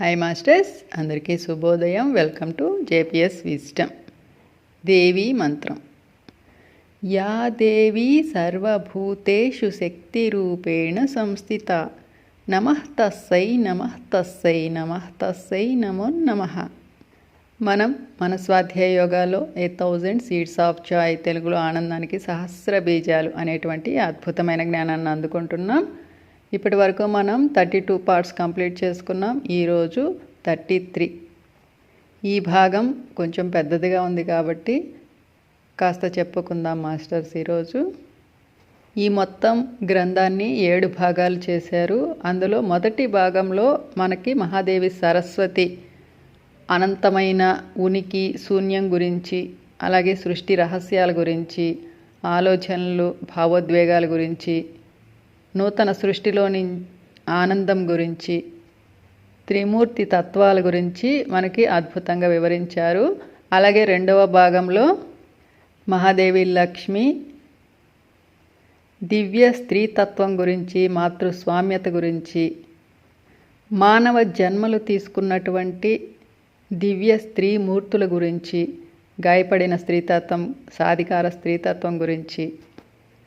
Hi masters అందరికీ శుభోదయం. Welcome to JPS wisdom Devi మంత్రం. యా దేవీ సర్వభూతేషు శక్తిరూపేణ సంస్థిత. నమః తస్సై నమః తస్సై నమః తస్సై నమో నమః. మనం మన స్వాధ్యాయ యోగాలో A thousand seeds of joy తెలుగులో ఆనందానికి సహస్ర బీజాలు అనేటువంటి అద్భుతమైన జ్ఞానాన్ని అందుకుంటున్నాం. ఇప్పటి వరకు మనం థర్టీ టూ పార్ట్స్ కంప్లీట్ చేసుకున్నాం. ఈరోజు థర్టీ త్రీ. ఈ భాగం కొంచెం పెద్దదిగా ఉంది కాబట్టి కాస్త చెప్పుకుందాం మాస్టర్స్ ఈరోజు. ఈ మొత్తం గ్రంథాన్ని ఏడు భాగాలు చేశారు. అందులో మొదటి భాగంలో మనకి మహాదేవి సరస్వతి అనంతమైన ఉనికి శూన్యం గురించి అలాగే సృష్టి రహస్యాల గురించి ఆలోచనలు భావోద్వేగాల గురించి నూతన సృష్టిలోని ఆనందం గురించి త్రిమూర్తి తత్వాల గురించి మనకి అద్భుతంగా వివరించారు. అలాగే రెండవ భాగంలో మహాదేవి లక్ష్మి దివ్య స్త్రీతత్వం గురించి మాతృస్వామ్యత గురించి మానవ జన్మలు తీసుకున్నటువంటి దివ్య స్త్రీ మూర్తుల గురించి గాయపడిన స్త్రీతత్వం సాధికార స్త్రీతత్వం గురించి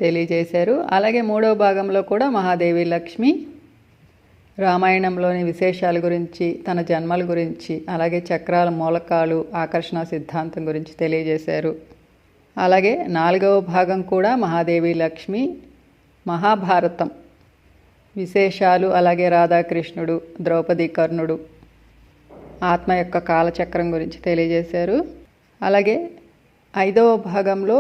తెలియజేశారు. అలాగే మూడవ భాగంలో కూడా మహాదేవి లక్ష్మి రామాయణంలోని విశేషాల గురించి తన జన్మల గురించి అలాగే చక్రాల మూలకాలు ఆకర్షణ సిద్ధాంతం గురించి తెలియజేశారు. అలాగే నాలుగవ భాగం కూడా మహాదేవి లక్ష్మి మహాభారతం విశేషాలు అలాగే రాధాకృష్ణుడు ద్రౌపది కర్ణుడు ఆత్మ యొక్క కాలచక్రం గురించి తెలియజేశారు. అలాగే ఐదవ భాగంలో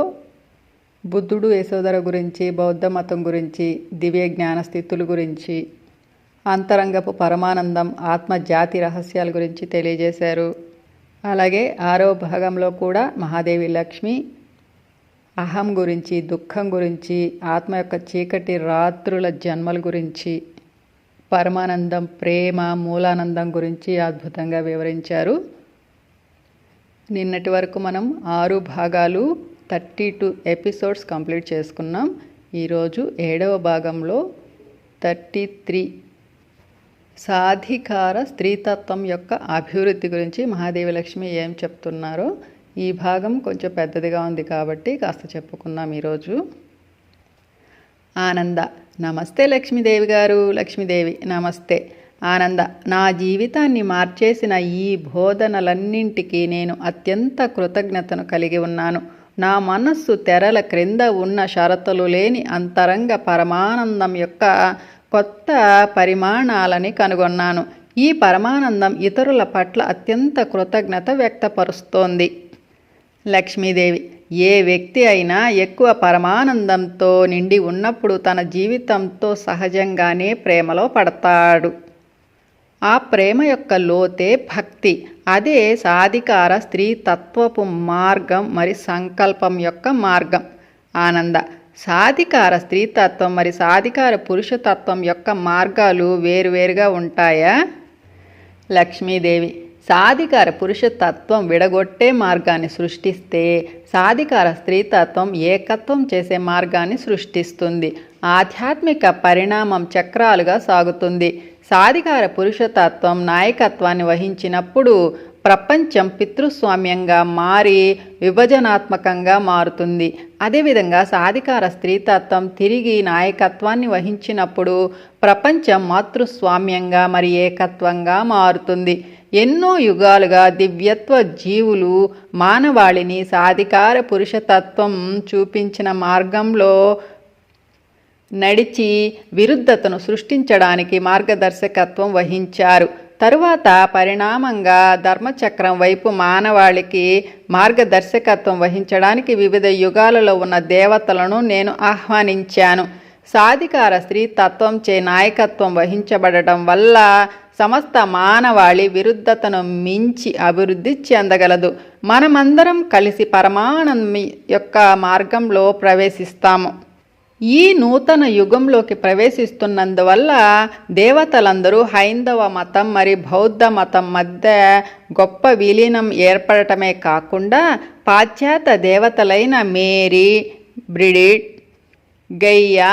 బుద్ధుడు యశోదర గురించి బౌద్ధ మతం గురించి దివ్య జ్ఞాన స్థితుల గురించి అంతరంగపు పరమానందం ఆత్మ జాతి రహస్యాల గురించి తెలియజేశారు. అలాగే ఆరో భాగంలో కూడా మహాదేవి లక్ష్మి అహం గురించి దుఃఖం గురించి ఆత్మ యొక్క చీకటి రాత్రుల జన్మల గురించి పరమానందం ప్రేమ మూలానందం గురించి అద్భుతంగా వివరించారు. నిన్నటి వరకు మనం ఆరు భాగాలు థర్టీ టూ ఎపిసోడ్స్ కంప్లీట్ చేసుకున్నాం. ఈరోజు ఏడవ భాగంలో థర్టీ త్రీ సాధికార స్త్రీతత్వం యొక్క అభివృద్ధి గురించి మహాదేవి లక్ష్మి ఏం చెప్తున్నారో ఈ భాగం కొంచెం పెద్దదిగా ఉంది కాబట్టి కాస్త చెప్పుకుందాం ఈరోజు. ఆనంద నమస్తే లక్ష్మీదేవి గారు. లక్ష్మీదేవి నమస్తే. ఆనంద నా జీవితాన్ని మార్చేసిన ఈ బోధనలన్నింటికీ నేను అత్యంత కృతజ్ఞతను కలిగి ఉన్నాను. నా మనస్సు తెరల క్రింద ఉన్న షరతులు లేని అంతరంగ పరమానందం యొక్క కొత్త పరిమాణాలని కనుగొన్నాను. ఈ పరమానందం ఇతరుల పట్ల అత్యంత కృతజ్ఞత వ్యక్తపరుస్తోంది. లక్ష్మీదేవి ఏ వ్యక్తి అయినా ఎక్కువ పరమానందంతో నిండి ఉన్నప్పుడు తన జీవితంతో సహజంగానే ప్రేమలో పడతాడు. ఆ ప్రేమ యొక్క లోతే భక్తి. అదే సాధికార స్త్రీ తత్వపు మార్గం మరి సంకల్పం యొక్క మార్గం. ఆనంద. సాధికార స్త్రీతత్వం మరి సాధికార పురుషతత్వం యొక్క మార్గాలు వేరువేరుగా ఉంటాయా? లక్ష్మీదేవి. సాధికార పురుషతత్వం విడగొట్టే మార్గాన్ని సృష్టిస్తే సాధికార స్త్రీతత్వం ఏకత్వం చేసే మార్గాన్ని సృష్టిస్తుంది. ఆధ్యాత్మిక పరిణామం చక్రాలుగా సాగుతుంది. సాధికార పురుషతత్వం నాయకత్వాన్ని వహించినప్పుడు ప్రపంచం పితృస్వామ్యంగా మారి విభజనాత్మకంగా మారుతుంది. అదేవిధంగా సాధికార స్త్రీతత్వం తిరిగి నాయకత్వాన్ని వహించినప్పుడు ప్రపంచం మాతృస్వామ్యంగా మరి ఏకత్వంగా మారుతుంది. ఎన్నో యుగాలుగా దివ్యత్వ జీవులు మానవాళిని సాధికార పురుషతత్వం చూపించిన మార్గంలో నడిచి విరుద్ధతను సృష్టించడానికి మార్గదర్శకత్వం వహించారు. తరువాత పరిణామంగా ధర్మచక్రం వైపు మానవాళికి మార్గదర్శకత్వం వహించడానికి వివిధ యుగాలలో ఉన్న దేవతలను నేను ఆహ్వానించాను. సాధికార స్త్రీ తత్వంచే నాయకత్వం వహించబడటం వల్ల సమస్త మానవాళి విరుద్ధతను మించి అభివృద్ధి చెందగలదు. మనమందరం కలిసి పరమానందం యొక్క మార్గంలో ప్రవేశిస్తాము. ఈ నూతన యుగంలోకి ప్రవేశిస్తున్నందువల్ల దేవతలందరూ హైందవ మతం మరి బౌద్ధ మతం మధ్య గొప్ప విలీనం ఏర్పడటమే కాకుండా పాశ్చాత్య దేవతలైన మేరీ బ్రిడిడ్ గయ్యా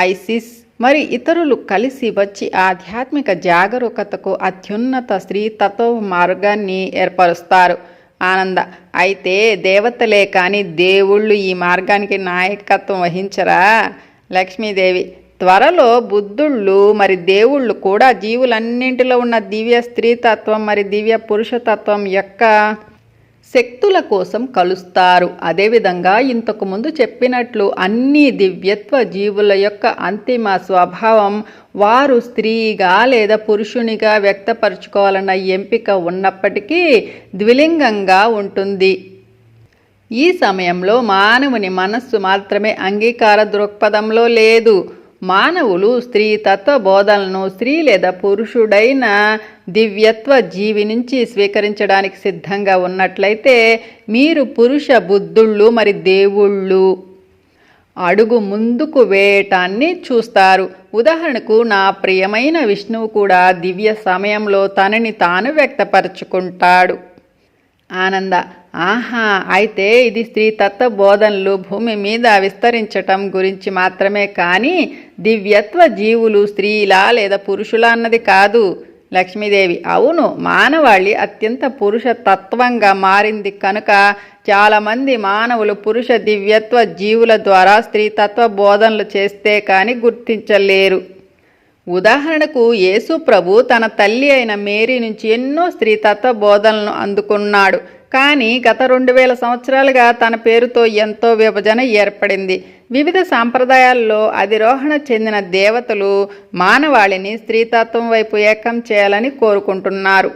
ఐసిస్ మరి ఇతరులు కలిసి వచ్చి ఆధ్యాత్మిక జాగరూకతకు అత్యున్నత స్త్రీ తత్వ మార్గాన్ని ఏర్పరుస్తారు. ఆనంద. అయితే దేవతలే కానీ దేవుళ్ళు ఈ మార్గానికి నాయకత్వం వహించరా? లక్ష్మీదేవి. త్వరలో బుద్ధుళ్ళు మరి దేవుళ్ళు కూడా జీవులన్నింటిలో ఉన్న దివ్య స్త్రీతత్వం మరి దివ్య పురుషతత్వం యొక్క శక్తుల కోసం కలుస్తారు. అదేవిధంగా ఇంతకు ముందు చెప్పినట్లు అన్ని దివ్యత్వ జీవుల యొక్క అంతిమ స్వభావం వారు స్త్రీగా లేదా పురుషునిగా వ్యక్తపరచుకోవాలన్న ఎంపిక ఉన్నప్పటికీ ద్విలింగంగా ఉంటుంది. ఈ సమయంలో మానవుని మనస్సు మాత్రమే అంగీకార దృక్పథంలో లేదు. మానవులు స్త్రీ తత్వ బోధనలను స్త్రీ లేదా పురుషుడైన దివ్యత్వ జీవి నుంచి స్వీకరించడానికి సిద్ధంగా ఉన్నట్లయితే మీరు పురుష బుద్ధుళ్ళు మరి దేవుళ్ళు. అడుగు ముందుకు వేయటాన్ని చూస్తారు. ఉదాహరణకు నా ప్రియమైన విష్ణువు కూడా దివ్య సమయంలో తనని తాను వ్యక్తపరచుకుంటాడు. ఆనంద ఆహా అయితే ఇది స్త్రీ తత్వ బోధనలు భూమి మీద విస్తరించటం గురించి మాత్రమే కానీ దివ్యత్వ జీవులు స్త్రీలా లేదా పురుషులా అన్నది కాదు. లక్ష్మీదేవి అవును మానవాళి అత్యంత పురుష తత్వంగా మారింది కనుక చాలామంది మానవులు పురుష దివ్యత్వ జీవుల ద్వారా స్త్రీతత్వ బోధనలు చేస్తే కానీ గుర్తించలేరు. ఉదాహరణకు యేసు ప్రభు తన తల్లి అయిన మేరీ నుంచి ఎన్నో స్త్రీతత్వ బోధనలను అందుకున్నాడు. కానీ గత రెండు వేల సంవత్సరాలుగా తన పేరుతో ఎంతో విభజన ఏర్పడింది. వివిధ సాంప్రదాయాల్లో అధిరోహణ చెందిన దేవతలు మానవాళిని స్త్రీతత్వం వైపు ఏకం చేయాలని కోరుకుంటున్నారు.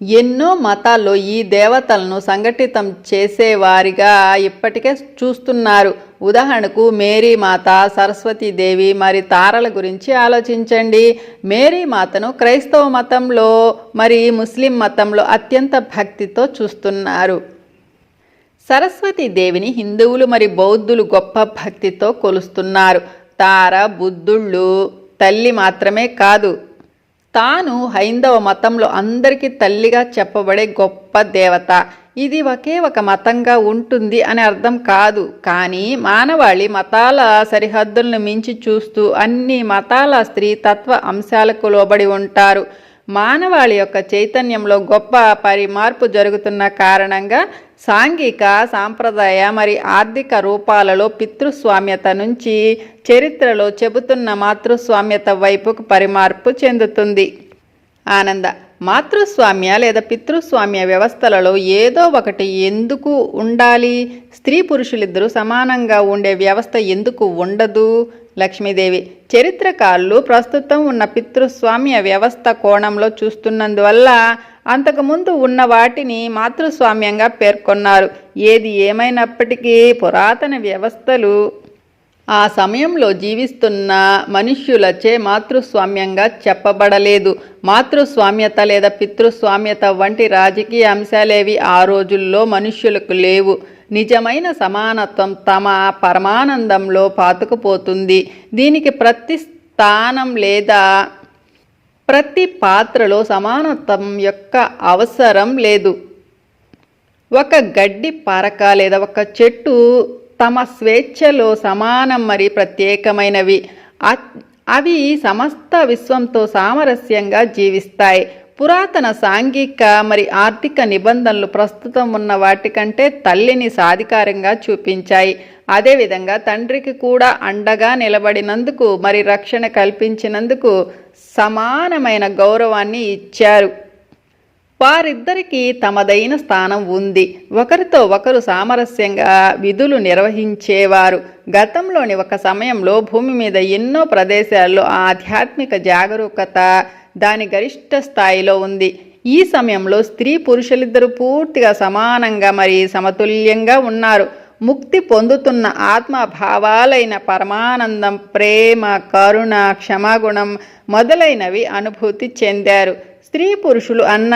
ఎన్నో మతాల్లో ఈ దేవతలను సంఘటితం చేసేవారిగా ఇప్పటికే చూస్తున్నారు. ఉదాహరణకు మేరీ మాత సరస్వతీదేవి మరి తారల గురించి ఆలోచించండి. మేరీ మాతను క్రైస్తవ మతంలో మరి ముస్లిం మతంలో అత్యంత భక్తితో చూస్తున్నారు. సరస్వతి దేవిని హిందువులు మరి బౌద్ధులు గొప్ప భక్తితో కొలుస్తున్నారు. తార బుద్ధుళ్ళు తల్లి మాత్రమే కాదు తాను హైందవ మతంలో అందరికీ తల్లిగా చెప్పబడే గొప్ప దేవత. ఇది ఒకే ఒక మతంగా ఉంటుంది అని అర్థం కాదు. కానీ మానవాళి మతాల సరిహద్దులను మించి చూస్తూ అన్ని మతాల స్త్రీ తత్వ అంశాలకు లోబడి ఉంటారు. మానవాళి యొక్క చైతన్యంలో గొప్ప పరిమార్పు జరుగుతున్న కారణంగా సాంఘిక సాంప్రదాయ మరి ఆర్థిక రూపాలలో పితృస్వామ్యత నుంచి చరిత్రలో చెబుతున్న మాతృస్వామ్యత వైపుకు పరిమార్పు చెందుతుంది. ఆనంద మాతృస్వామ్య లేదా పితృస్వామ్య వ్యవస్థలలో ఏదో ఒకటి ఎందుకు ఉండాలి? స్త్రీ పురుషులిద్దరూ సమానంగా ఉండే వ్యవస్థ ఎందుకు ఉండదు? లక్ష్మీదేవి చరిత్రకారులు ప్రస్తుతం ఉన్న పితృస్వామ్య వ్యవస్థ కోణంలో చూస్తున్నందువల్ల అంతకుముందు ఉన్న వాటిని మాతృస్వామ్యంగా పేర్కొన్నారు. ఏది ఏమైనప్పటికీ పురాతన వ్యవస్థలు ఆ సమయంలో జీవిస్తున్న మనుష్యులచే మాతృస్వామ్యంగా చెప్పబడలేదు. మాతృస్వామ్యత లేదా పితృస్వామ్యత వంటి రాజకీయ అంశాలేవి ఆ రోజుల్లో మనుష్యులకు లేవు. నిజమైన సమానత్వం తమ పరమానందంలో పాతుకుపోతుంది. దీనికి ప్రతి స్థానం లేదా ప్రతి పాత్రలో సమానత్వం యొక్క అవసరం లేదు. ఒక గడ్డి పరక లేదా ఒక చెట్టు తమ స్వేచ్ఛలో సమానం మరి ప్రత్యేకమైనవి. అవి సమస్త విశ్వంతో సామరస్యంగా జీవిస్తాయి. పురాతన సాంఘిక మరి ఆర్థిక నిబంధనలు ప్రస్తుతం ఉన్న వాటికంటే తల్లిని సాధికారంగా చూపించాయి. అదేవిధంగా తండ్రికి కూడా అండగా నిలబడినందుకు మరి రక్షణ కల్పించినందుకు సమానమైన గౌరవాన్ని ఇచ్చారు. వారిద్దరికీ తమదైన స్థానం ఉంది. ఒకరితో ఒకరు సామరస్యంగా విధులు నిర్వహించేవారు. గతంలోని ఒక సమయంలో భూమి మీద ఎన్నో ప్రదేశాల్లో ఆధ్యాత్మిక జాగరూకత దాని గరిష్ట స్థాయిలో ఉంది. ఈ సమయంలో స్త్రీ పురుషులిద్దరూ పూర్తిగా సమానంగా మరి సమతుల్యంగా ఉన్నారు. ముక్తి పొందుతున్న ఆత్మభావాలైన పరమానందం ప్రేమ కరుణ క్షమాగుణం మొదలైనవి అనుభూతి చెందారు. స్త్రీ పురుషులు అన్న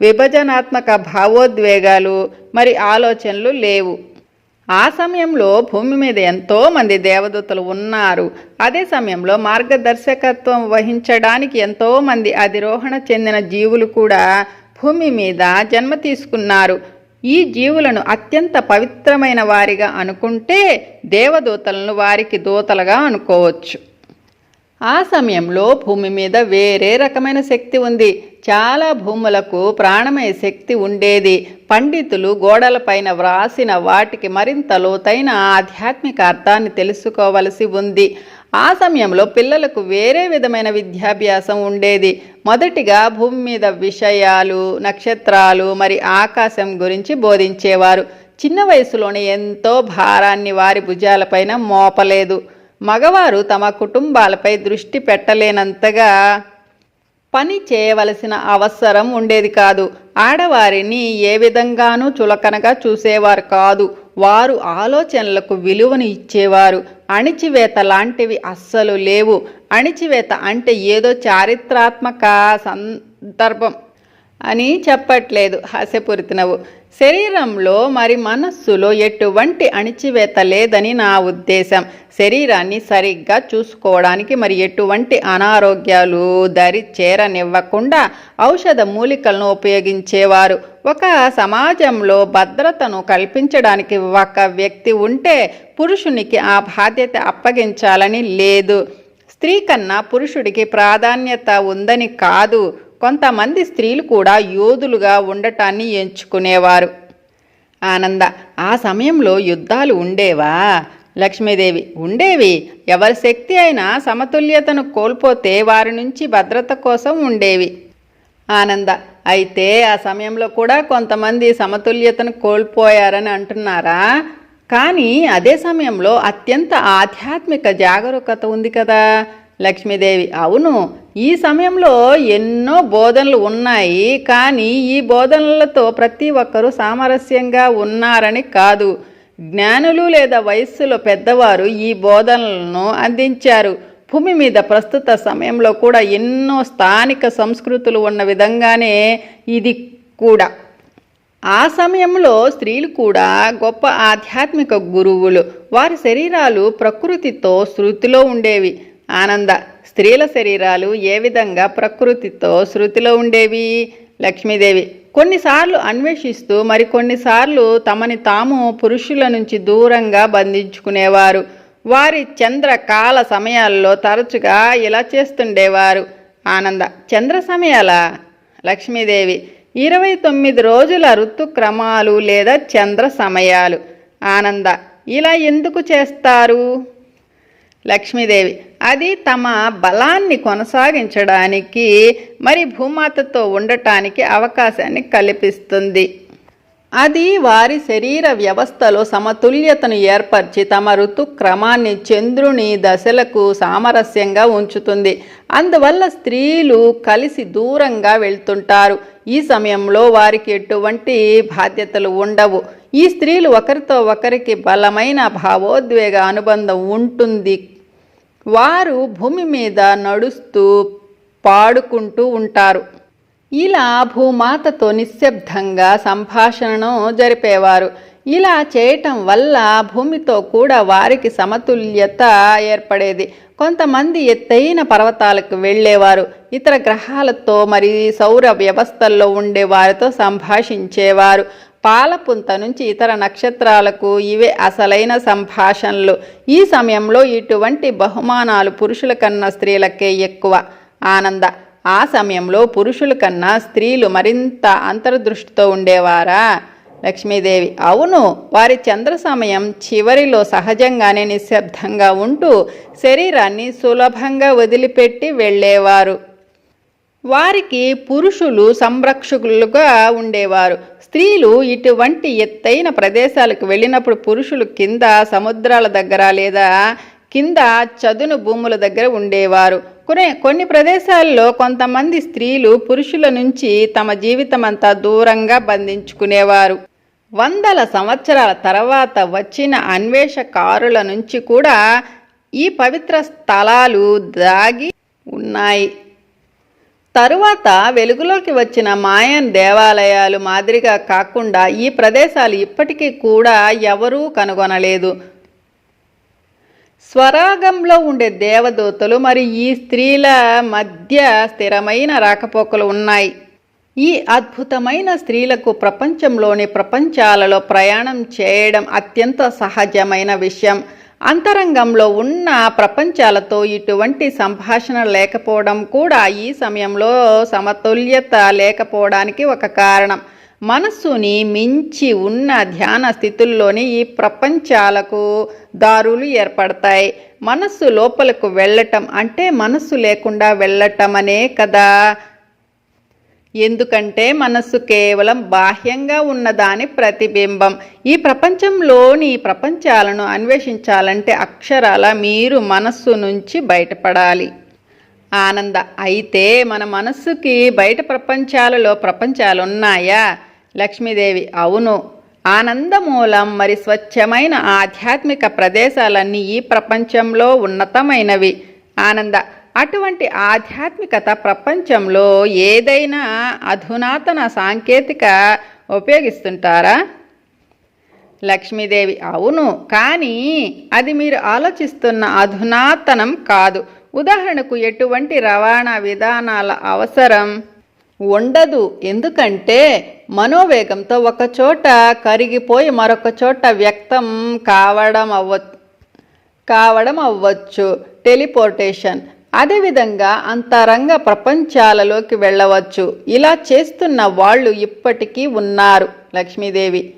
విభజనాత్మక భావోద్వేగాలు మరి ఆలోచనలు లేవు. ఆ సమయంలో భూమి మీద ఎంతో మంది దేవదూతలు ఉన్నారు. అదే సమయంలో మార్గదర్శకత్వం వహించడానికి ఎంతో మంది అధిరోహణ చెందిన జీవులు కూడా భూమి మీద జన్మ తీసుకున్నారు. ఈ జీవులను అత్యంత పవిత్రమైన వారిగా అనుకుంటే దేవదూతలను వారికి దూతలుగా అనుకోవచ్చు. ఆ సమయంలో భూమి మీద వేరే రకమైన శక్తి ఉంది. చాలా భూములకు ప్రాణమయ శక్తి ఉండేది. పండితులు గోడలపైన వ్రాసిన వాటికి మరింత లోతైన ఆధ్యాత్మిక అర్థాన్ని తెలుసుకోవలసి ఉంది. ఆ సమయంలో పిల్లలకు వేరే విధమైన విద్యాభ్యాసం ఉండేది. మొదటిగా భూమి మీద విషయాలు నక్షత్రాలు మరి ఆకాశం గురించి బోధించేవారు. చిన్న వయసులోనే ఎంతో భారాన్ని వారి భుజాలపైన మోపలేదు. మగవారు తమ కుటుంబాలపై దృష్టి పెట్టలేనంతగా పని చేయవలసిన అవసరం ఉండేది కాదు. ఆడవారిని ఏ విధంగానూ చులకనగా చూసేవారు కాదు. వారు ఆలోచనలకు విలువను ఇచ్చేవారు. అణిచివేత లాంటివి అస్సలు లేవు. అణిచివేత అంటే ఏదో చారిత్రాత్మక సందర్భం. అని చెప్పట్లేదు. హాస్యపూరితనవు. శరీరంలో మరి మనస్సులో ఎటువంటి అణిచివేత లేదని నా ఉద్దేశం. శరీరాన్ని సరిగ్గా చూసుకోవడానికి మరి ఎటువంటి అనారోగ్యాలు దరి చేరనివ్వకుండా ఔషధ మూలికలను ఉపయోగించేవారు. ఒక సమాజంలో భద్రతను కల్పించడానికి ఒక వ్యక్తి ఉంటే పురుషునికి ఆ బాధ్యత అప్పగించాలని లేదు. స్త్రీ కన్నా పురుషుడికి ప్రాధాన్యత ఉందని కాదు. కొంతమంది స్త్రీలు కూడా యోధులుగా ఉండటాన్ని ఎంచుకునేవారు. ఆనంద ఆ సమయంలో యుద్ధాలు ఉండేవా? లక్ష్మీదేవి ఉండేవి. ఎవరి శక్తి అయినా సమతుల్యతను కోల్పోతే వారి నుంచి భద్రత కోసం ఉండేవి. ఆనంద అయితే ఆ సమయంలో కూడా కొంతమంది సమతుల్యతను కోల్పోయారని అంటున్నారా? కానీ అదే సమయంలో అత్యంత ఆధ్యాత్మిక జాగరూకత ఉంది కదా. లక్ష్మీదేవి. అవును ఈ సమయంలో ఎన్నో బోధనలు ఉన్నాయి. కానీ ఈ బోధనలతో ప్రతి ఒక్కరూ సామరస్యంగా ఉన్నారని కాదు. జ్ఞానులు లేదా వయస్సులో పెద్దవారు ఈ బోధనలను అందించారు. భూమి మీద ప్రస్తుత సమయంలో కూడా ఎన్నో స్థానిక సంస్కృతులు ఉన్న విధంగానే ఇది కూడా. ఆ సమయంలో స్త్రీలు కూడా గొప్ప ఆధ్యాత్మిక గురువులు. వారి శరీరాలు ప్రకృతితో శృతిలో ఉండేవి. ఆనంద. స్త్రీల శరీరాలు ఏ విధంగా ప్రకృతితో శృతిలో ఉండేవి? లక్ష్మీదేవి. కొన్నిసార్లు అన్వేషిస్తూ మరికొన్నిసార్లు తమని తాము పురుషుల నుంచి దూరంగా బంధించుకునేవారు. వారి చంద్రకాల సమయాల్లో తరచుగా ఇలా చేస్తుండేవారు. ఆనంద. చంద్ర సమయాల? లక్ష్మీదేవి. ఇరవై తొమ్మిది రోజుల ఋతుక్రమాలు లేదా చంద్ర సమయాలు? ఆనంద. ఇలా ఎందుకు చేస్తారు? లక్ష్మీదేవి. అది తమ బలాన్ని కొనసాగించడానికి మరి భూమాతతో ఉండటానికి అవకాశాన్ని కల్పిస్తుంది. అది వారి శరీర వ్యవస్థలో సమతుల్యతను ఏర్పరిచి తమ ఋతుక్రమాన్ని చంద్రుని దశలకు సామరస్యంగా ఉంచుతుంది. అందువల్ల స్త్రీలు కలిసి దూరంగా వెళ్తుంటారు. ఈ సమయంలో వారికి ఎటువంటి బాధ్యతలు ఉండవు. ఈ స్త్రీలు ఒకరితో ఒకరికి బలమైన భావోద్వేగ అనుబంధం ఉంటుంది. వారు భూమి మీద నడుస్తూ పాడుకుంటూ ఉంటారు. ఇలా భూమాతతో నిశ్శబ్దంగా సంభాషణను జరిపేవారు. ఇలా చేయటం వల్ల భూమితో కూడా వారికి సమతుల్యత ఏర్పడేది. కొంతమంది ఎత్తైన పర్వతాలకు వెళ్ళేవారు. ఇతర గ్రహాలతో మరి సౌర వ్యవస్థల్లో ఉండే వారితో సంభాషించేవారు. పాలపుంత నుంచి ఇతర నక్షత్రాలకు ఇవే అసలైన సంభాషణలు. ఈ సమయంలో ఇటువంటి బహుమానాలు పురుషుల కన్నా స్త్రీలకే ఎక్కువ. ఆనంద ఆ సమయంలో పురుషుల కన్నా స్త్రీలు మరింత అంతర్దృష్టితో ఉండేవారా? లక్ష్మీదేవి అవును వారి చంద్ర సమయం చివరిలో సహజంగానే నిశ్శబ్దంగా ఉంటూ శరీరాన్ని సులభంగా వదిలిపెట్టి వెళ్ళేవారు. వారికి పురుషులు సంరక్షకులుగా ఉండేవారు. స్త్రీలు ఇటువంటి ఎత్తైన ప్రదేశాలకు వెళ్ళినప్పుడు పురుషులు కింద సముద్రాల దగ్గర లేదా కింద చదును భూముల దగ్గర ఉండేవారు. కొన్ని కొన్ని ప్రదేశాల్లో కొంతమంది స్త్రీలు పురుషుల నుంచి తమ జీవితమంతా దూరంగా బంధించుకునేవారు. వందల సంవత్సరాల తర్వాత వచ్చిన అన్వేషకారుల నుంచి కూడా ఈ పవిత్ర స్థలాలు దాగి ఉన్నాయి. తరువాత వెలుగులోకి వచ్చిన మాయన్ దేవాలయాలు మాదిరిగా కాకుండా ఈ ప్రదేశాలు ఇప్పటికీ కూడా ఎవరూ కనుగొనలేదు. స్వరాగంలో ఉండే దేవదూతలు మరి ఈ స్త్రీల మధ్య స్థిరమైన రాకపోకలు ఉన్నాయి. ఈ అద్భుతమైన స్త్రీలకు ప్రపంచంలోని ప్రపంచాలలో ప్రయాణం చేయడం అత్యంత సహజమైన విషయం. అంతరంగంలో ఉన్న ప్రపంచాలతో ఇటువంటి సంభాషణ లేకపోవడం కూడా ఈ సమయంలో సమతుల్యత లేకపోవడానికి ఒక కారణం. మనస్సుని మించి ఉన్న ధ్యాన స్థితుల్లోని ఈ ప్రపంచాలకు దారులు ఏర్పడతాయి. మనస్సు లోపలకు వెళ్ళటం అంటే మనస్సు లేకుండా వెళ్ళటం అనే కదా. ఎందుకంటే మనస్సు కేవలం బాహ్యంగా ఉన్నదాని ప్రతిబింబం. ఈ ప్రపంచంలోని ప్రపంచాలను అన్వేషించాలంటే అక్షరాల మీరు మనస్సు నుంచి బయటపడాలి. ఆనంద అయితే మన మనస్సుకి బయట ప్రపంచాలలో ప్రపంచాలు ఉన్నాయా లక్ష్మీదేవి అవును. ఆనందమూలం మరి స్వచ్ఛమైన ఆధ్యాత్మిక ప్రదేశాలన్నీ ఈ ప్రపంచంలో ఉన్నతమైనవి. ఆనంద అటువంటి ఆధ్యాత్మికత ప్రపంచంలో ఏదైనా అధునాతన సాంకేతిక ఉపయోగిస్తుంటారా? లక్ష్మీదేవి అవును కానీ అది మీరు ఆలోచిస్తున్న అధునాతనం కాదు. ఉదాహరణకు ఎటువంటి రవాణా విధానాల అవసరం? ఉండదు ఎందుకంటే మనోవేగంతో ఒక చోట కరిగిపోయి మరొక చోట వ్యక్తం కావడం అవ్వ కావడం అవ్వచ్చు. టెలిపోర్టేషన్ అదేవిధంగా అంతరంగ ప్రపంచాలలోకి వెళ్ళవచ్చు. ఇలా చేస్తున్న వాళ్ళు ఇప్పటికీ ఉన్నారు లక్ష్మీదేవి.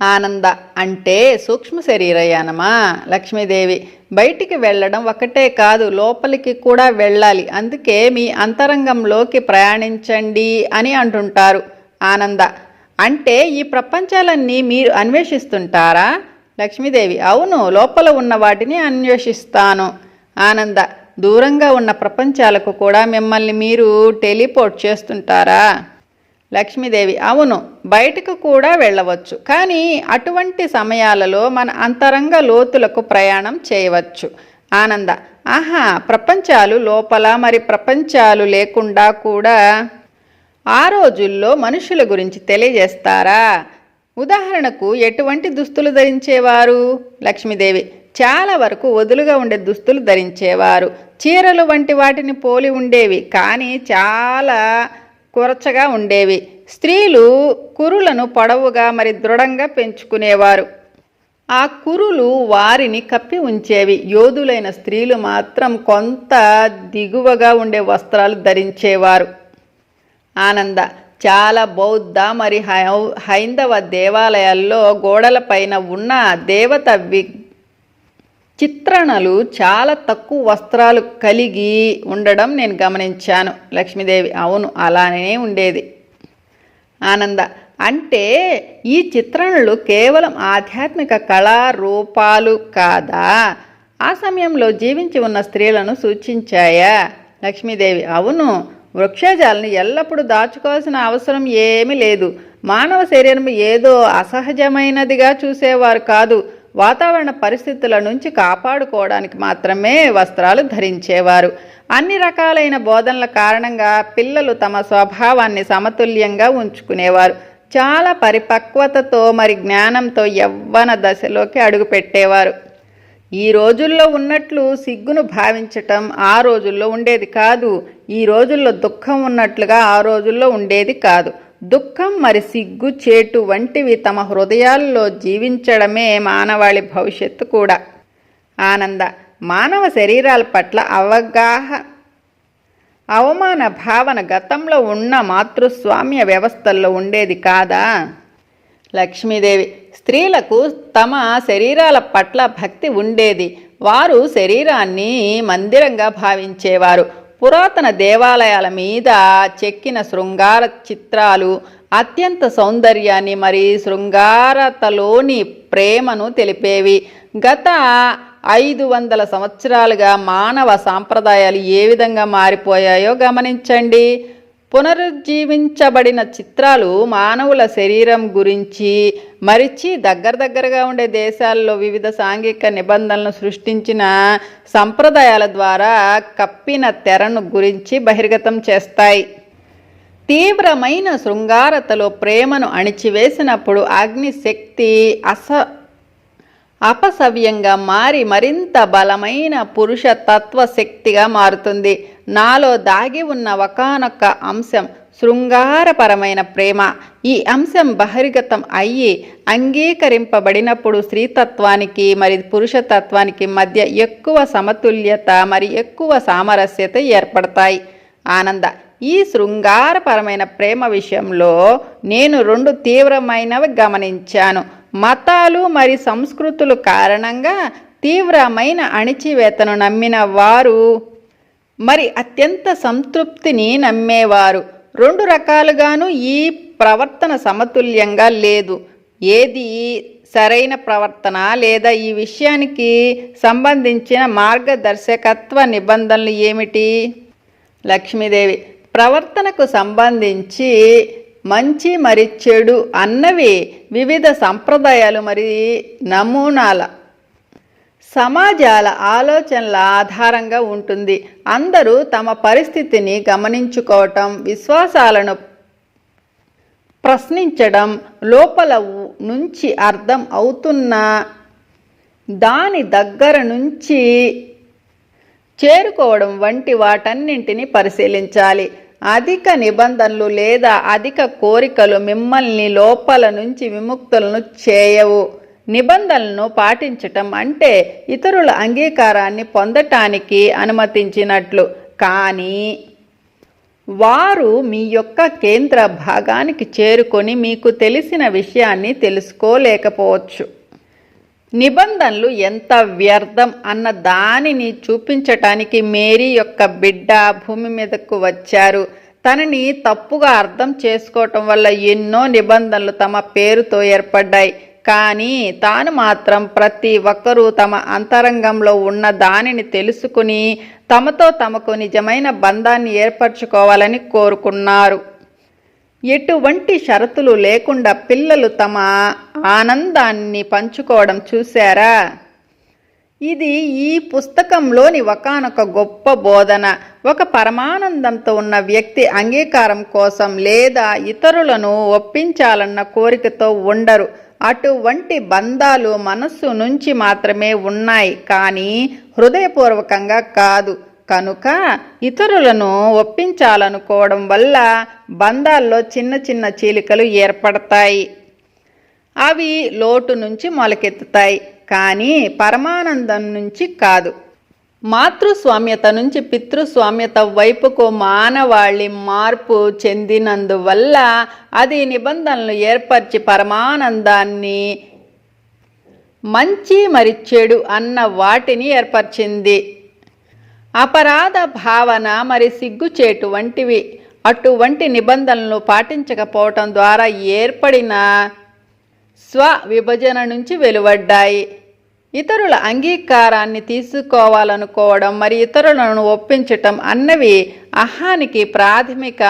ఆనంద అంటే సూక్ష్మ శరీరయానమా లక్ష్మీదేవి. బయటికి వెళ్ళడం ఒకటే కాదు లోపలికి కూడా వెళ్ళాలి. అందుకే మీ అంతరంగంలోకి ప్రయాణించండి అని అంటుంటారు ఆనంద. అంటే ఈ ప్రపంచాలన్నీ మీరు అన్వేషిస్తుంటారా? లక్ష్మీదేవి. అవును లోపల ఉన్న వాటిని అన్వేషిస్తాను. ఆనంద దూరంగా ఉన్న ప్రపంచాలకు కూడా మిమ్మల్ని మీరు టెలిపోర్ట్ చేస్తుంటారా? లక్ష్మీదేవి అవును బయటకు కూడా వెళ్ళవచ్చు. కానీ అటువంటి సమయాలలో మన అంతరంగ లోతులకు ప్రయాణం చేయవచ్చు. ఆనంద ఆహా ప్రపంచాలు లోపల మరి ప్రపంచాలు లేకుండా కూడా ఆ రోజుల్లో మనుషుల గురించి తెలియజేస్తారా? ఉదాహరణకు ఎటువంటి దుస్తులు ధరించేవారు? లక్ష్మీదేవి చాలా వరకు వదులుగా ఉండే దుస్తులు ధరించేవారు. చీరలు వంటి వాటిని పోలి ఉండేవి కానీ చాలా కురచగా ఉండేవి. స్త్రీలు కురులను పొడవుగా మరి దృఢంగా పెంచుకునేవారు. ఆ కురులు వారిని కప్పి ఉంచేవి. యోధులైన స్త్రీలు మాత్రం కొంత దిగువగా ఉండే వస్త్రాలు ధరించేవారు. ఆనంద చాలా బౌద్ధ మరి హై- హైందవ దేవాలయాల్లో గోడలపైన ఉన్న దేవత వి చిత్రణలు చాలా తక్కువ వస్త్రాలు కలిగి ఉండడం నేను గమనించాను. లక్ష్మీదేవి అవును అలానే ఉండేది. ఆనంద అంటే ఈ చిత్రణలు కేవలం ఆధ్యాత్మిక కళా రూపాలు కాదా? ఆ సమయంలో జీవించి ఉన్న స్త్రీలను సూచించాయా? లక్ష్మీదేవి అవును వృక్షజాలను ఎల్లప్పుడూ దాచుకోవాల్సిన అవసరం ఏమీ లేదు. మానవ శరీరం ఏదో అసహజమైనదిగా చూసేవారు కాదు. వాతావరణ పరిస్థితుల నుంచి కాపాడుకోవడానికి మాత్రమే వస్త్రాలు ధరించేవారు. అన్ని రకాలైన బోధనల కారణంగా పిల్లలు తమ స్వభావాన్ని సమతుల్యంగా ఉంచుకునేవారు. చాలా పరిపక్వతతో మరి జ్ఞానంతో యవ్వన దశలోకి అడుగుపెట్టేవారు. ఈ రోజుల్లో ఉన్నట్లు సిగ్గును భావించటం ఆ రోజుల్లో ఉండేది కాదు. ఈ రోజుల్లో దుఃఖం ఉన్నట్లుగా ఆ రోజుల్లో ఉండేది కాదు. దుఃఖం మరి సిగ్గు చేటు వంటివి తమ హృదయాల్లో జీవించడమే మానవాళి భవిష్యత్తు కూడా. ఆనంద మానవ శరీరాల పట్ల అవగాహన అవమాన భావన గతంలో ఉన్న మాతృస్వామ్య వ్యవస్థల్లో ఉండేది కాదా? లక్ష్మీదేవి స్త్రీలకు తమ శరీరాల పట్ల భక్తి ఉండేది. వారు శరీరాన్ని మందిరంగా భావించేవారు. పురాతన దేవాలయాల మీద చెక్కిన శృంగార చిత్రాలు అత్యంత సౌందర్యాన్ని మరి శృంగారతలోని ప్రేమను తెలిపేవి. గత ఐదు వందల సంవత్సరాలుగా మానవ సాంప్రదాయాలు ఏ విధంగా మారిపోయాయో గమనించండి. పునరుజ్జీవించబడిన చిత్రాలు మానవుల శరీరం గురించి మరిచి దగ్గర దగ్గరగా ఉండే దేశాల్లో వివిధ సాంఘిక నిబంధనలను సృష్టించిన సంప్రదాయాల ద్వారా కప్పిన తెరను గురించి బహిర్గతం చేస్తాయి. తీవ్రమైన శృంగారతలో ప్రేమను అణిచివేసినప్పుడు అగ్ని శక్తి అస అపసవ్యంగా మారి మరింత బలమైన పురుష తత్వ శక్తిగా మారుతుంది. నాలో దాగి ఉన్న ఒకనొక్క అంశం శృంగారపరమైన ప్రేమ. ఈ అంశం బహిర్గతం అయ్యి అంగీకరింపబడినప్పుడు స్త్రీతత్వానికి మరి పురుషతత్వానికి మధ్య ఎక్కువ సమతుల్యత మరి ఎక్కువ సామరస్యత ఏర్పడతాయి. ఆనంద ఈ శృంగారపరమైన ప్రేమ విషయంలో నేను రెండు తీవ్రమైనవి గమనించాను. మతాలు మరి సంస్కృతులు కారణంగా తీవ్రమైన అణిచివేతను నమ్మిన వారు మరి అత్యంత సంతృప్తిని నమ్మేవారు. రెండు రకాలుగాను ఈ ప్రవర్తన సమతుల్యంగా లేదు. ఏది సరైన ప్రవర్తన లేదా ఈ విషయానికి సంబంధించిన మార్గదర్శకత్వ నిబంధనలు ఏమిటి? లక్ష్మీదేవి ప్రవర్తనకు సంబంధించి మంచి మరి చెడు అన్నవి వివిధ సంప్రదాయాలు మరి నమూనాల సమాజాల ఆలోచనల ఆధారంగా ఉంటుంది. అందరూ తమ పరిస్థితిని గమనించుకోవటం విశ్వాసాలను ప్రశ్నించడం లోపల నుంచి అర్థం అవుతున్న దాని దగ్గర నుంచి చేరుకోవడం వంటి వాటన్నింటిని పరిశీలించాలి. అధిక నిబంధనలు లేదా అధిక కోరికలు మిమ్మల్ని లోపల నుంచి విముక్తులను చేయవు. నిబంధనలను పాటించటం అంటే ఇతరుల అంగీకారాన్ని పొందటానికి అనుమతించినట్లు. కానీ వారు మీ యొక్క కేంద్ర భాగానికి చేరుకొని మీకు తెలిసిన విషయాన్ని తెలుసుకోలేకపోవచ్చు. నిబంధనలు ఎంత వ్యర్థం అన్న దానిని చూపించటానికి మేరీ యొక్క బిడ్డ భూమి మీదకు వచ్చారు. తనని తప్పుగా అర్థం చేసుకోవటం వల్ల ఎన్నో నిబంధనలు తమ పేరుతో ఏర్పడ్డాయి. కానీ తాను మాత్రం ప్రతి ఒక్కరూ తమ అంతరంగంలో ఉన్న దానిని తెలుసుకుని తమతో తమకు నిజమైన బంధాన్ని ఏర్పరచుకోవాలని కోరుకున్నారు. ఎటువంటి షరతులు లేకుండా పిల్లలు తమ ఆనందాన్ని పంచుకోవడం చూశారా? ఇది ఈ పుస్తకంలోని ఒకానొక గొప్ప బోధన. ఒక పరమానందంతో ఉన్న వ్యక్తి అంగీకారం కోసం లేదా ఇతరులను ఒప్పించాలన్న కోరికతో ఉండరు. అటువంటి బంధాలు మనస్సు నుంచి మాత్రమే ఉన్నాయి. కానీ హృదయపూర్వకంగా కాదు. కనుక ఇతరులను ఒప్పించాలనుకోవడం వల్ల బంధాల్లో చిన్న చిన్న చీలికలు ఏర్పడతాయి. అవి లోటు నుంచి మొలకెత్తుతాయి. కానీ పరమానందం నుంచి కాదు. మాతృస్వామ్యత నుంచి పితృస్వామ్యత వైపుకు మానవాళి మార్పు చెందినందువల్ల అది నిబంధనలు ఏర్పరిచి పరమానందాన్ని మంచి మరి చెడు అన్న వాటిని ఏర్పరిచింది. అపరాధ భావన మరి సిగ్గుచేటు వంటివి. అటువంటి నిబంధనలు పాటించకపోవటం ద్వారా ఏర్పడిన స్వ విభజన నుంచి వెలువడ్డాయి. ఇతరుల అంగీకారాన్ని తీసుకోవాలనుకోవడం మరి ఇతరులను ఒప్పించటం అన్నవి అహానికి ప్రాథమిక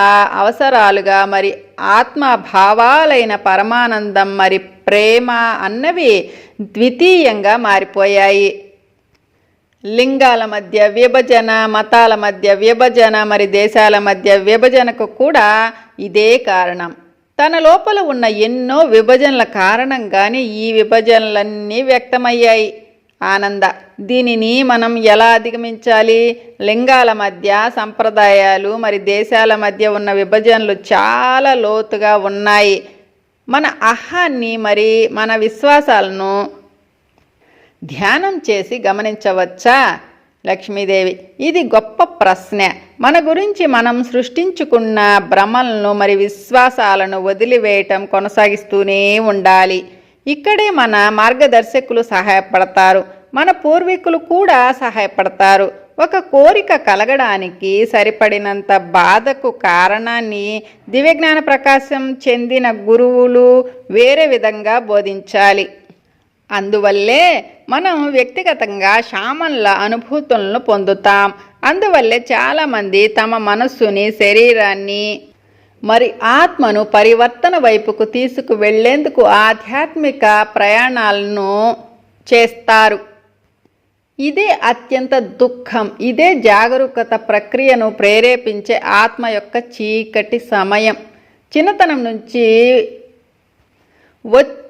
అవసరాలుగా మరి ఆత్మభావాలైన పరమానందం మరి ప్రేమ అన్నవి ద్వితీయంగా మారిపోయాయి. లింగాల మధ్య విభజన మతాల మధ్య విభజన మరి దేశాల మధ్య విభజనకు కూడా ఇదే కారణం. తన లోపల ఉన్న ఎన్నో విభజనల కారణంగానే ఈ విభజనలన్నీ వ్యక్తమయ్యాయి. ఆనంద దీనిని మనం ఎలా అధిగమించాలి? లింగాల మధ్య సంప్రదాయాలు మరి దేశాల మధ్య ఉన్న విభజనలు చాలా లోతుగా ఉన్నాయి. మన అహాన్ని మరి మన విశ్వాసాలను ధ్యానం చేసి గమనించవచ్చా? లక్ష్మీదేవి. ఇది గొప్ప ప్రశ్న. మన గురించి మనం సృష్టించుకున్న భ్రమలను మరి విశ్వాసాలను వదిలివేయటం కొనసాగిస్తూనే ఉండాలి. ఇక్కడే మన మార్గదర్శకులు సహాయపడతారు. మన పూర్వీకులు కూడా సహాయపడతారు. ఒక కోరిక కలగడానికి సరిపడినంత బాధకు కారణాన్ని దివ్యజ్ఞాన ప్రకాశం చెందిన గురువులు వేరే విధంగా బోధించాలి. అందువల్లే మనం వ్యక్తిగతంగా శామన్ల అనుభూతులను పొందుతాం. అందువల్లే చాలామంది తమ మనస్సుని శరీరాన్ని మరి ఆత్మను పరివర్తన వైపుకు తీసుకు వెళ్ళేందుకు ఆధ్యాత్మిక ప్రయాణాలను చేస్తారు. ఇదే అత్యంత దుఃఖం. ఇదే జాగరూకత ప్రక్రియను ప్రేరేపించే ఆత్మ యొక్క చీకటి సమయం. చిన్నతనం నుంచి వచ్చి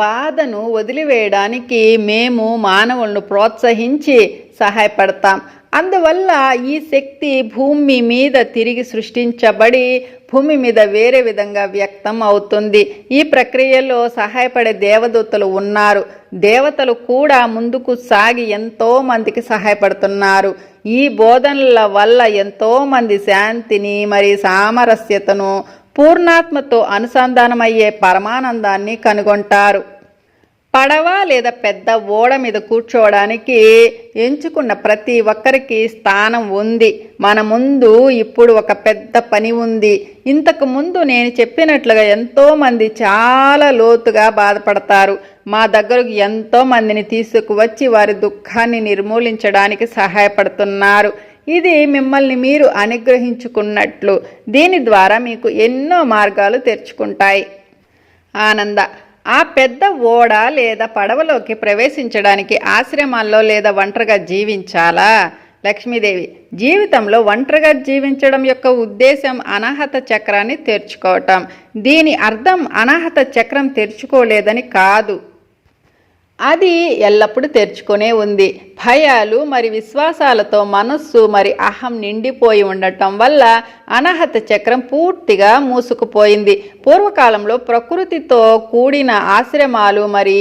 బాధను వదిలివేయడానికి మేము మానవులను ప్రోత్సహించి సహాయపడతాం. అందువల్ల ఈ శక్తి భూమి మీద తిరిగి సృష్టించబడి భూమి మీద వేరే విధంగా వ్యక్తం అవుతుంది. ఈ ప్రక్రియలో సహాయపడే దేవదూతలు ఉన్నారు. దేవతలు కూడా ముందుకు సాగి ఎంతో మందికి సహాయపడుతున్నారు. ఈ బోధనల వల్ల ఎంతో మంది శాంతిని మరి సామరస్యతను పూర్ణాత్మతో అనుసంధానమయ్యే పరమానందాన్ని కనుగొంటారు. పడవ లేదా పెద్ద ఓడ మీద కూర్చోవడానికి ఎంచుకున్న ప్రతి ఒక్కరికి స్థానం ఉంది. మన ముందు ఇప్పుడు ఒక పెద్ద పని ఉంది. ఇంతకు ముందు నేను చెప్పినట్లుగా ఎంతోమంది చాలా లోతుగా బాధపడతారు. మా దగ్గరకు ఎంతోమందిని తీసుకువచ్చి వారి దుఃఖాన్ని నిర్మూలించడానికి సహాయపడుతున్నారు. ఇది మిమ్మల్ని మీరు అనుగ్రహించుకున్నట్లు. దీని ద్వారా మీకు ఎన్నో మార్గాలు తెరుచుకుంటాయి. ఆనంద ఆ పెద్ద ఓడ లేదా పడవలోకి ప్రవేశించడానికి ఆశ్రమాల్లో లేదా ఒంటరిగా జీవించాలా? లక్ష్మీదేవి జీవితంలో ఒంటరిగా జీవించడం యొక్క ఉద్దేశం అనాహత చక్రాన్ని తెరుచుకోవటం. దీని అర్థం అనాహత చక్రం తెరుచుకోలేదని కాదు. అది ఎల్లప్పుడూ తెరుచుకునే ఉంది. భయాలు మరి విశ్వాసాలతో మనస్సు మరి అహం నిండిపోయి ఉండటం వల్ల అనహత చక్రం పూర్తిగా మూసుకుపోయింది. పూర్వకాలంలో ప్రకృతితో కూడిన ఆశ్రమాలు మరి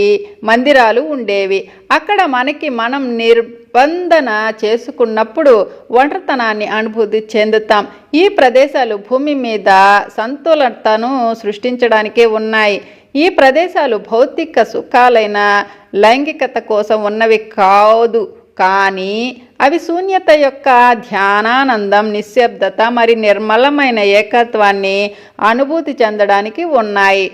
మందిరాలు ఉండేవి. అక్కడ మనకి మనం నిర్బంధన చేసుకున్నప్పుడు ఒంటరితనాన్ని అనుభూతి చెందుతాం. ఈ ప్రదేశాలు భూమి మీద సంతులతను సృష్టించడానికే ఉన్నాయి. ఈ ప్రదేశాలు భౌతిక సుఖాలైన లైంగికత కోసం ఉన్నవి కాదు. కానీ అవి శూన్యత యొక్క ధ్యానానందం నిశ్శబ్దత మరి నిర్మలమైన ఏకత్వాన్ని అనుభూతి చెందడానికి ఉన్నాయి.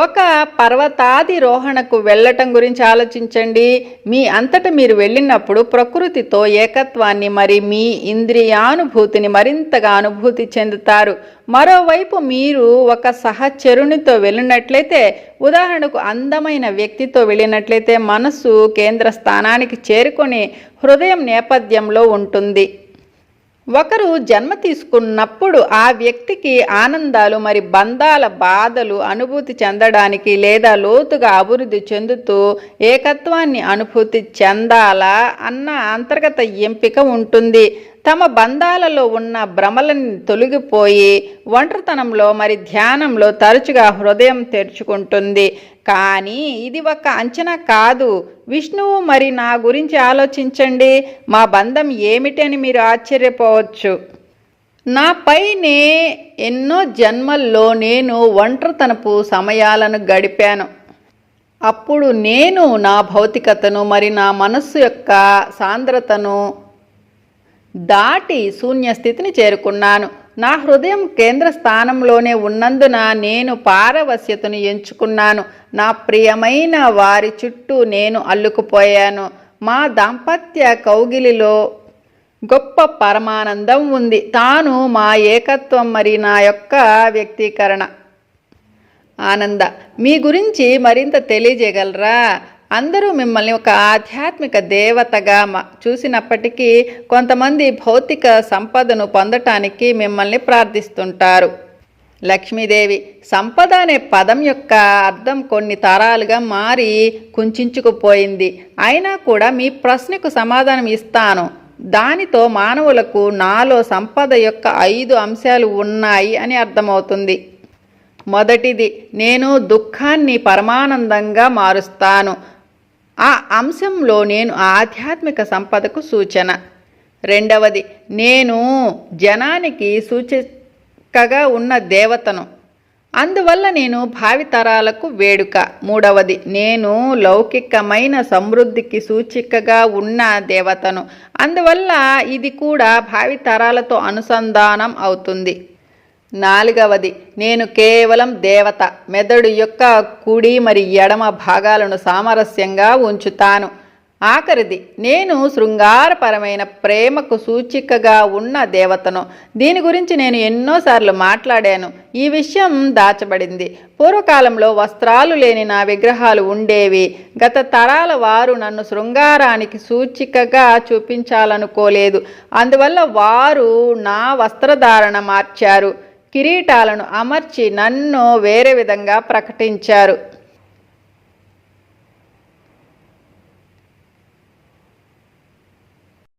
ఒక పర్వతాదిరోహణకు వెళ్ళటం గురించి ఆలోచించండి. మీ అంతట మీరు వెళ్ళినప్పుడు ప్రకృతితో ఏకత్వాన్ని మరి మీ ఇంద్రియానుభూతిని మరింతగా అనుభూతి చెందుతారు. మరోవైపు మీరు ఒక సహచరునితో వెళ్ళినట్లయితే ఉదాహరణకు అందమైన వ్యక్తితో వెళ్ళినట్లయితే మనస్సు కేంద్ర స్థానానికి చేరుకొని హృదయం నేపథ్యంలో ఉంటుంది. ఒకరు జన్మ తీసుకున్నప్పుడు ఆ వ్యక్తికి ఆనందాలు మరి బంధాల బాధలు అనుభూతి చెందడానికి లేదా లోతుగా అభివృద్ధి చెందుతూ ఏకత్వాన్ని అనుభూతి చెందాలా అన్న అంతర్గత ఎంపిక ఉంటుంది. తమ బంధాలలో ఉన్న భ్రమలని తొలగిపోయి ఒంటరితనంలో మరి ధ్యానంలో తరచుగా హృదయం తెరుచుకుంటుంది. కానీ ఇది ఒక అంచనా కాదు. విష్ణువు మరి నా గురించి ఆలోచించండి. మా బంధం ఏమిటని మీరు ఆశ్చర్యపోవచ్చు. నాపైనే ఎన్నో జన్మల్లో నేను ఒంటరితనపు సమయాలను గడిపాను. అప్పుడు నేను నా భౌతికతను మరి నా మనస్సు యొక్క సాంద్రతను దాటి శూన్య స్థితిని చేరుకున్నాను. నా హృదయం కేంద్ర స్థానంలోనే ఉన్నందున నేను పారవశ్యతను ఎంచుకున్నాను. నా ప్రియమైన వారి చుట్టూ నేను అల్లుకుపోయాను. మా దాంపత్య కౌగిలిలో గొప్ప పరమానందం ఉంది. తాను మా ఏకత్వం మరి నా యొక్క వ్యక్తీకరణ. ఆనంద మీ గురించి మరింత తెలియజేయగలరా? అందరూ మిమ్మల్ని ఒక ఆధ్యాత్మిక దేవతగా మ- చూసినప్పటికీ కొంతమంది భౌతిక సంపదను పొందటానికి మిమ్మల్ని ప్రార్థిస్తుంటారు. లక్ష్మీదేవి సంపద అనే పదం యొక్క అర్థం కొన్ని తరాలుగా మారి కుంచుకుపోయింది. అయినా కూడా మీ ప్రశ్నకు సమాధానం ఇస్తాను. దానితో మానవులకు నాలో సంపద యొక్క ఐదు అంశాలు ఉన్నాయి అని అర్థమవుతుంది. మొదటిది నేను దుఃఖాన్ని పరమానందంగా మారుస్తాను. ఆ అంశంలో నేను ఆధ్యాత్మిక సంపదకు సూచన. రెండవది నేను జనానికి సూచికగా ఉన్న దేవతను. అందువల్ల నేను భావితరాలకు వేడుక. మూడవది నేను లౌకికమైన సమృద్ధికి సూచికగా ఉన్న దేవతను. అందువల్ల ఇది కూడా భావితరాలతో అనుసంధానం అవుతుంది. నాలుగవది నేను కేవలం దేవత మెదడు యొక్క కుడి మరి ఎడమ భాగాలను సామరస్యంగా ఉంచుతాను. ఆఖరిది నేను శృంగారపరమైన ప్రేమకు సూచికగా ఉన్న దేవతను. దీని గురించి నేను ఎన్నోసార్లు మాట్లాడాను. ఈ విషయం దాచబడింది. పూర్వకాలంలో వస్త్రాలు లేని నా విగ్రహాలు ఉండేవి. గత తరాల వారు నన్ను శృంగారానికి సూచికగా చూపించాలనుకోలేదు. అందువల్ల వారు నా వస్త్రధారణ మార్చారు. కిరీటాలను అమర్చి నన్ను వేరే విధంగా ప్రకటించారు.